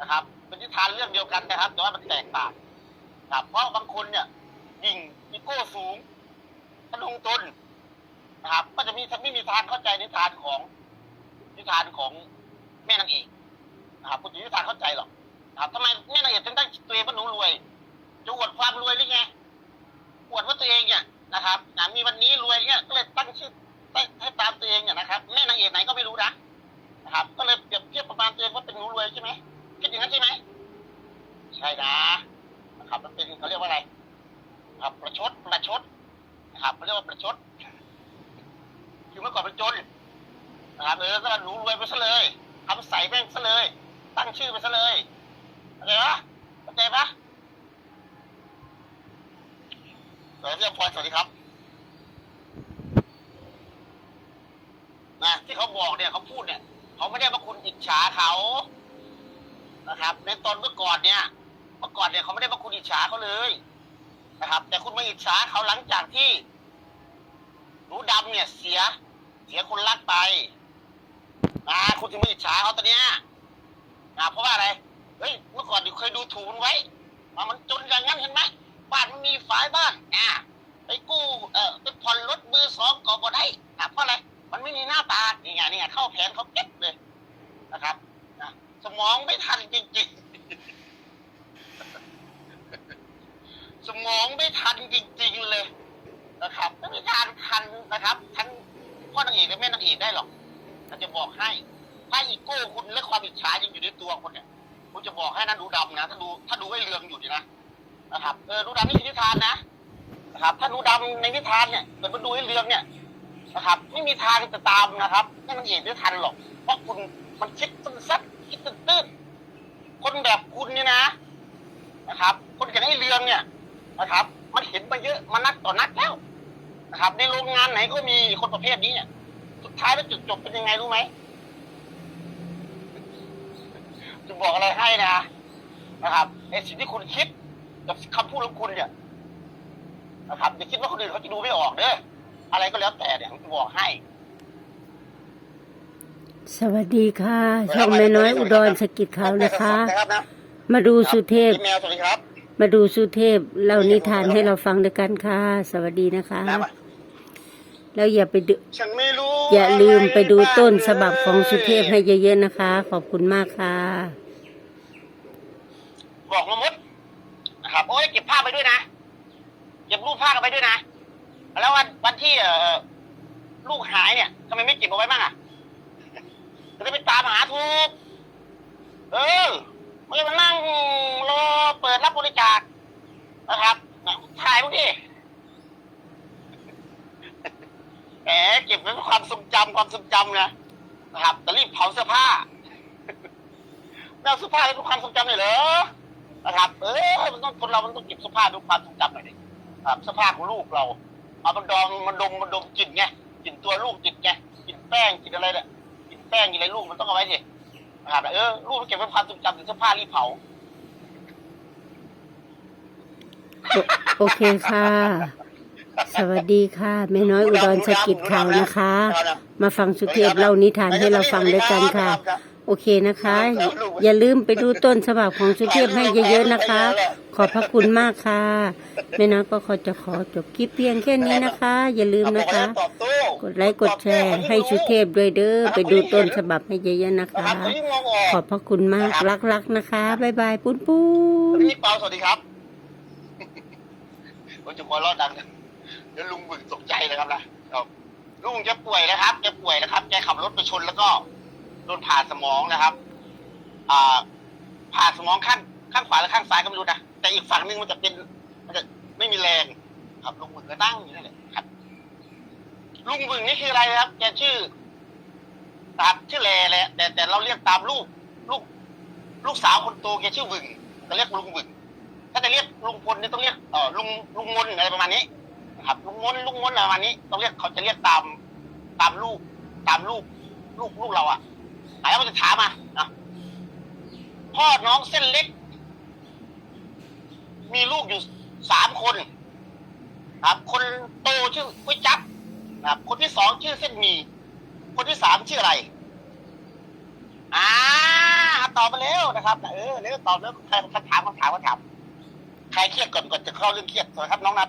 นะครับเป็นนิทานเรื่องเดียวกันนะครับ แต่ว่ามันแตกต่างครับเพราะบางคนเนี่ยยิงอีโก้สูงทะนุงตนนะครับ ก็จะมีไม่มีทางเข้าใจนิทานของนิทานของแม่นางเอกนะครับคุณนิทานเข้าใจหรอกนะครับทำไมแม่นางเอกถึงตั้งตัวเองว่าหนูรวยจะอวดความรวยหรือไงอวดว่าตัวเองเนี่ยนะครับอะมีวันนี้รวยเนี่ยก็เลยตั้งชื่อให้ตามตัวเองเนี่ยนะครับแม่นางเอกไหนก็ไม่รู้นะนะครับ ก็เลยเปรียบเทียบประมาณตัวเองว่าเป็นหนูรวยใช่ไหม คิดอย่างนั้นใช่ไหมใช่นะนะครับมันเป็นเขาเรียกว่าอะไรครับประชดประชดนะครับเขาเรียกว่าประชดคือเมื่อก่อนเป็นจนนะครับเออก็หนูรวยไปซะเลยทำใส่แม่งซะเลย ตั้งชื่อไปซะเลยเข้าใจปะเข้าใจปะสวัสดีครับพลอยสวัสดีครับนะที่เขาบอกเนี่ยเขาพูดเนี่ย เขาไม่ได้ว่าคุณอิจฉาเขา นะครับ ในตอนเมื่อก่อนเนี่ยเมื่อก่อนเนี่ยเขาไม่ได้ว่าคุณอิจฉาเขาเลยนะครับ แต่คุณมาอิจฉาเขาหลังจากที่หนูดำเนี่ยเสีย เสียคนรักไปนะคุณถึงมาอิจฉาเขาตอนเนี้ยนะเพราะว่าอะไรเฮ้ยเมื่อก่อนดิเคยดูถูกมันไว้ว่ามันจนอย่างนั้นเห็นไหมบ้านมันมีฝายบ้านอ่าไปกู้เอ่อไปผ่อนรถมือสองก่อบ่ได้อะเพราะอะไรมันไม่มีหน้าตานี่ไงนี่ไงเข้าแผนเขาเก็บเลยนะครับ สมองไม่ทันจริงๆ สมองไม่ทันจริง ๆ เลยนะครับไม่มีทางทันนะครับทั้งพ่อนางเอกและแม่นางเอกได้หรอกเราจะบอกให้ ถ้าอีโก้คุณและความอิจฉายังอยู่ในตัวคุณเนี่ยคุณจะบอกให้นะดูดำนะ ถ้าดูถ้าดูไอ้เรืองอยู่ดีนะนะครับเออดูดำนี่คือนิทานนะนะครับ ถ้าดูดำในนิทานเนี่ยเกิดมาดูไอ้เรืองเนี่ยนะครับ ไม่มีทางจะตามนะครับให้มันเอกได้ทันหรอก เพราะคุณมันคิดสั้นๆ คิดตื้นๆคนแบบคุณเนี่ยนะนะครับ คนอย่างไอ้เรืองเนี่ยนะครับ มันเห็นมาเยอะมานักต่อนักแล้วนะครับ ในโรงงานไหนก็มีคนประเภทนี้เนี่ยสุดท้ายแล้วจุดจบเป็นยังไงรู้ไหมจะบอกอะไรให้นะนะครับไอ้สิ่งที่คุณคิดกับคำพูดของคุณเนี่ยนะครับอย่าคิดว่าคนอื่นเขาจะดูไม่ออกเด้ออะไรก็แล้วแต่เนี่ยผมจะบอกให้ สวัสดีค่ะช่องแม่น้อยอุดรสกิจขาวนะคะนะครับนะมาดูสุเทพ พี่แมวสวัสดีครับมาดูสุเทพเล่านิทานให้เราฟังด้วยกันค่ะ สวัสดีนะคะน้ำอะแล้วอย่าไปดูฉันไม่รู้อย่าลืมไปดูต้นอะไรฉบับของสุเทพให้เยอะๆนะคะ ขอบคุณมากค่ะ บอกมามดนะครับโอ้ยเก็บภาพไปด้วยนะเก็บรูปภาพกันไปด้วยนะ แล้ววันวันที่เอ่อลูกหายเนี่ยทำไมไม่เก็บเอาไว้บ้างอะ จะได้ไปตามหาถูก เออไม่ใช่มานั่งรอเปิดรับบริจาคนะครับนะถ่ายพวกนี้แหมเก็บไว้เป็นความทรงจำความทรงจำนะนะครับแต่รีบเผาเสื้อผ้าไม่เอาเสื้อผ้าเป็นความทรงจำเลยเหรอนะครับ เออมันต้องคนเรา มันต้องเก็บเสื้อผ้าเป็นความทรงจำหน่อยดิครับเสื้อผ้าของลูกเรา เอามันดองมันดมมันดมกลิ่นไงกลิ่นตัวลูกกลิ่นไงกลิ่นแป้งกลิ่นอะไรเนี่ย แป้งกลิ่นอะไรลูกมันต้องเอาไว้ดินะครับเออลูกมันเก็บไว้ความทรงจำถึงเสื้อผ้ารีบเผาโอเคค่ะ สวัสดีค่ะแม่น้อยอุดรสกิจขาวนะคะ มาฟังสุเทพเล่านิทานให้เราฟังด้วยกันค่ะ โอเคนะคะ อย่าลืมไปดูต้นฉบับของสุเทพให้เยอะๆนะคะข อบพระคุณมากค่ะ แม่น้อยก็ขอจะขอจบคลิปเพียงแค่นี้นะคะ อย่าลืมนะคะตอบโต้กดไลค์กดแชร์ให้สุเทพด้วยเด้อไปดูต้นฉบับให้เยอะๆนะนะคคะรับคนที่มองออกขอบพระคุณมากรักๆนะคะบ๊ายบายปุ้นปุ้นพี่เปาสวัสดีครับผมจะหัวเรอดดังนะเดี๋ยวลุงบึกตกใจเลยครับนะครับลุงแกป่วยนะครับแกป่วยนะครับแกขับรถไปชนแล้วก็โดนผ่าสมองนะครับ อ่าผ่าสมองข้างข้างขวาและข้างซ้ายก็ไม่รู้นะแต่ อีกฝั่งหนึ่งมันจะเป็น มันจะไม่มีแรง ครับลุงบึกก็นั่งอยู่นั่นแหละครับ ลุงบึกนี่คืออะไรครับ แกชื่อนะครับชื่อแลแหละแต่แต่เราเรียกตามลูกลูก ลูกสาวคนโตแกชื่อบึงจะเรียกลุงบึงถ้าจะเรียกลุงพลเนี่ยต้องเรียกเออลุงลุงมนอะไรประมาณนี้ครับ ลุงมนลุงมนอะไรประมาณนี้ต้องเรียกเขาจะเรียกตาม ตามลูก ตามลูก ลูกลูกเราอะไหนเราจะถามมาอะพ่อน้องเส้นเล็ก มีลูกอยู่สามคน ครับ คนโตชื่อกุ้ยจับนะครับคนที่สองชื่อเส้นหมีคนที่สามชื่ออะไร อ่าตอบมาแล้วนะครับเออเร็วตอบแล้วใครคำถามคำถามคำถามใครเครียดก่อนก่อนจะเข้าเรื่องเครียดสวัสดีครับน้องนาตา